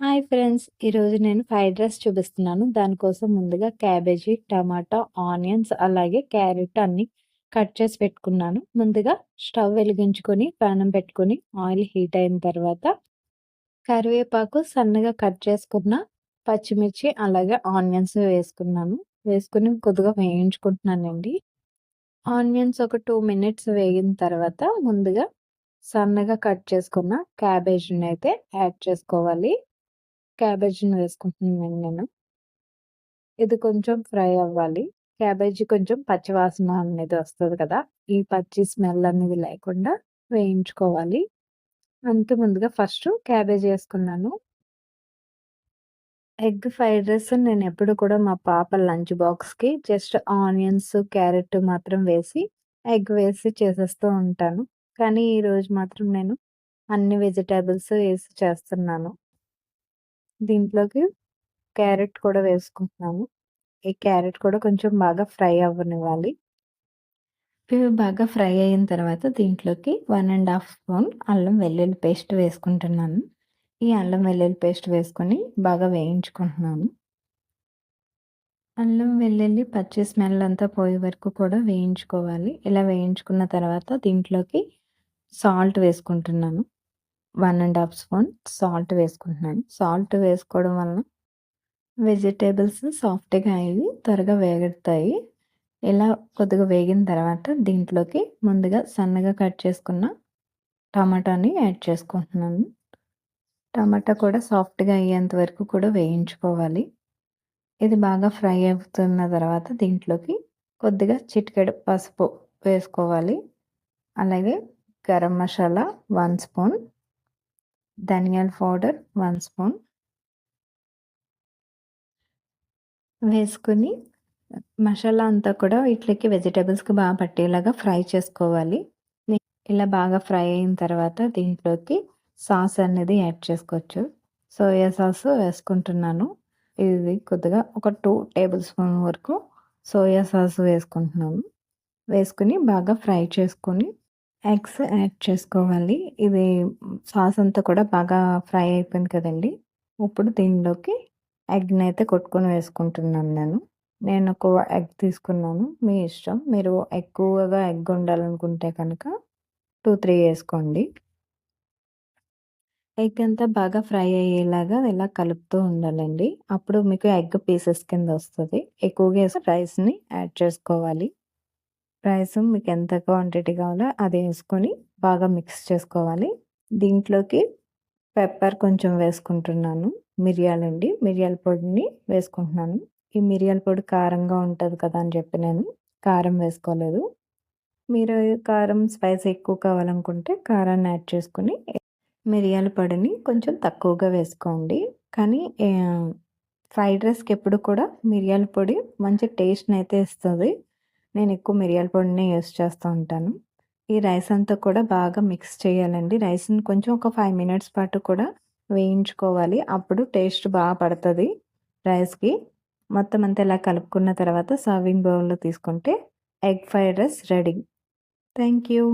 Hi friends ఈరోజు నేను fried rice చూపిస్తున్నాను. దానికోసం ముందుగా క్యాబేజీ టమాటా ఆనియన్స్ అలాగే క్యారెట్ అన్ని కట్ చేసి పెట్టుకున్నాను. ముందుగా స్టవ్ వెలిగించుకొని పానం పెట్టుకొని ఆయిల్ హీట్ అయిన తర్వాత కరివేపాకు సన్నగా కట్ చేసుకున్న పచ్చిమిర్చి అలాగే ఆనియన్స్ వేసుకున్నాను. వేసుకుని కొద్దిగా వేయించుకుంటున్నానండి. ఆనియన్స్ ఒక టూ మినిట్స్ వేగిన తర్వాత ముందుగా సన్నగా కట్ చేసుకున్న క్యాబేజీని అయితే యాడ్ చేసుకోవాలి. క్యాబేజీని వేసుకుంటున్నాను నేను ఇది కొంచెం ఫ్రై అవ్వాలి. క్యాబేజీ కొంచెం పచ్చివాసన అనేది వస్తుంది కదా ఈ పచ్చి స్మెల్ అనేది లేకుండా వేయించుకోవాలి. అంత ముందుగా ఫస్ట్ క్యాబేజీ వేసుకున్నాను. ఎగ్ ఫ్రైడ్ రైస్ నేను ఎప్పుడు కూడా మా పాప లంచ్ బాక్స్కి జస్ట్ ఆనియన్స్ క్యారెట్ మాత్రం వేసి ఎగ్ వేసి చేసేస్తూ ఉంటాను. కానీ ఈరోజు మాత్రం నేను అన్ని వెజిటేబుల్స్ వేసి చేస్తున్నాను. దీంట్లోకి క్యారెట్ కూడా వేసుకుంటున్నాము. ఈ క్యారెట్ కూడా కొంచెం బాగా ఫ్రై అవ్వనివ్వాలి. ఇవి బాగా ఫ్రై అయిన తర్వాత దీంట్లోకి వన్ అండ్ హాఫ్ స్పూన్ అల్లం వెల్లుల్లి పేస్ట్ వేసుకుంటున్నాను. ఈ అల్లం వెల్లుల్లి పేస్ట్ వేసుకొని బాగా వేయించుకుంటున్నాను. అల్లం వెల్లుల్లి పచ్చి స్మెల్ అంతా పోయే వరకు కూడా వేయించుకోవాలి. ఇలా వేయించుకున్న తర్వాత దీంట్లోకి సాల్ట్ వేసుకుంటున్నాను. One and half spoon salt వేసుకుంటున్నాను. సాల్ట్ వేసుకోవడం వలన వెజిటేబుల్స్ సాఫ్ట్గా అయ్యి త్వరగా వేగుతాయి. ఇలా కొద్దిగా వేగిన తర్వాత దీంట్లోకి ముందుగా సన్నగా కట్ చేసుకున్న టమాటాని యాడ్ చేసుకుంటున్నాను. టమాటా కూడా సాఫ్ట్గా అయ్యేంత వరకు కూడా వేయించుకోవాలి. ఇది బాగా ఫ్రై అవుతున్న తర్వాత దీంట్లోకి కొద్దిగా చిటికెడు పసుపు వేసుకోవాలి. అలాగే గరం మసాలా వన్ స్పూన్ ధనియాల పౌడర్ వన్ స్పూన్. వేసుకుని మసాలా అంతా కూడా వీటికి వెజిటేబుల్స్కి బాగా పట్టేలాగా ఫ్రై చేసుకోవాలి. ఇలా బాగా ఫ్రై అయిన తర్వాత దీంట్లోకి సాస్ అనేది యాడ్ చేసుకోవచ్చు. సోయా సాస్ వేసుకుంటున్నాను. ఇది కొద్దిగా ఒక టూ టేబుల్ స్పూన్ వరకు సోయా సాస్ వేసుకుంటున్నాను. వేసుకుని బాగా ఫ్రై చేసుకొని ఎగ్స్ యాడ్ చేసుకోవాలి. ఇది సాస్ అంతా కూడా బాగా ఫ్రై అయిపోయింది కదండి. ఇప్పుడు దీనిలోకి ఎగ్ని అయితే కొట్టుకొని వేసుకుంటున్నాను నేను. నేను ఒక ఎగ్ తీసుకున్నాను. మీ ఇష్టం. మీరు ఎక్కువగా ఎగ్ ఉండాలనుకుంటే కనుక టూ త్రీ వేసుకోండి. ఎగ్ అంతా బాగా ఫ్రై అయ్యేలాగా ఇలా కలుపుతూ ఉండాలండి. అప్పుడు మీకు ఎగ్ పీసెస్ కింద వస్తుంది. ఎక్కువగా రైస్ని యాడ్ చేసుకోవాలి. రైస్ మీకు ఎంత క్వాంటిటీ కావాలో అది వేసుకొని బాగా మిక్స్ చేసుకోవాలి. దీంట్లోకి పెప్పర్ కొంచెం వేసుకుంటున్నాను. మిరియాలండి మిరియాల పొడిని వేసుకుంటున్నాను. ఈ మిరియాల పొడి కారంగా ఉంటుంది కదా అని చెప్పి నేను కారం వేసుకోలేదు. మీరు కారం స్పైస్ ఎక్కువ కావాలనుకుంటే కారాన్ని యాడ్ చేసుకొని మిరియాల పొడిని కొంచెం తక్కువగా వేసుకోండి. కానీ ఫ్రైడ్ రైస్కి ఎప్పుడు కూడా మిరియాల పొడి మంచి టేస్ట్ని అయితే ఇస్తుంది. నేను ఎక్కువ మిరియాల పొడినే యూస్ చేస్తూ ఉంటాను. ఈ రైస్ అంతా కూడా బాగా మిక్స్ చేయాలండి. రైస్ని కొంచెం ఒక ఫైవ్ మినిట్స్ పాటు కూడా వేయించుకోవాలి. అప్పుడు టేస్ట్ బాగా పడుతుంది రైస్కి. మొత్తం అంతా ఇలా కలుపుకున్న తర్వాత సర్వింగ్ బౌల్లో తీసుకుంటే egg fried rice ready. Thank you